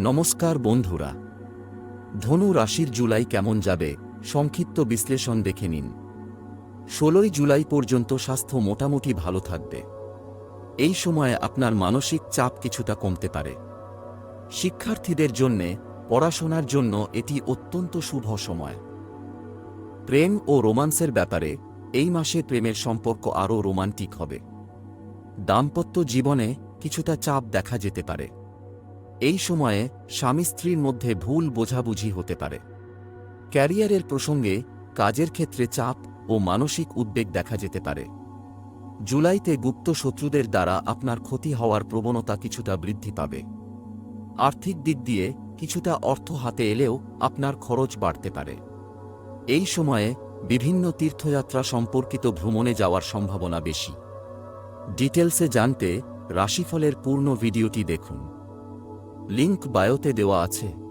নমস্কার বন্ধুরা। ধনু রাশির জুলাই কেমন যাবে? সংক্ষিপ্ত বিশ্লেষণ দেখে নিন। ষোলোই জুলাই পর্যন্ত স্বাস্থ্য মোটামুটি ভালো থাকবে। এই সময়ে আপনার মানসিক চাপ কিছুটা কমতে পারে। শিক্ষার্থীদের জন্যে পড়াশোনার জন্য এটি অত্যন্ত শুভ সময়। প্রেম ও রোমান্সের ব্যাপারে এই মাসে প্রেমের সম্পর্ক আরও রোমান্টিক হবে। দাম্পত্য জীবনে কিছুটা চাপ দেখা যেতে পারে। এই সময়ে স্বামী স্ত্রীর মধ্যে ভুল বোঝাবুঝি হতে পারে। ক্যারিয়ারের প্রসঙ্গে কাজের ক্ষেত্রে চাপ ও মানসিক উদ্বেগ দেখা যেতে পারে। জুলাইতে গুপ্ত শত্রুদের দ্বারা আপনার ক্ষতি হওয়ার প্রবণতা কিছুটা বৃদ্ধি পাবে। আর্থিক দিক দিয়ে কিছুটা অর্থ হাতে এলেও আপনার খরচ বাড়তে পারে। এই সময়ে বিভিন্ন তীর্থযাত্রা সম্পর্কিত ভ্রমণে যাওয়ার সম্ভাবনা বেশি। ডিটেলসে জানতে রাশিফলের পূর্ণ ভিডিওটি দেখুন। লিংক বায়োতে দেওয়া আছে।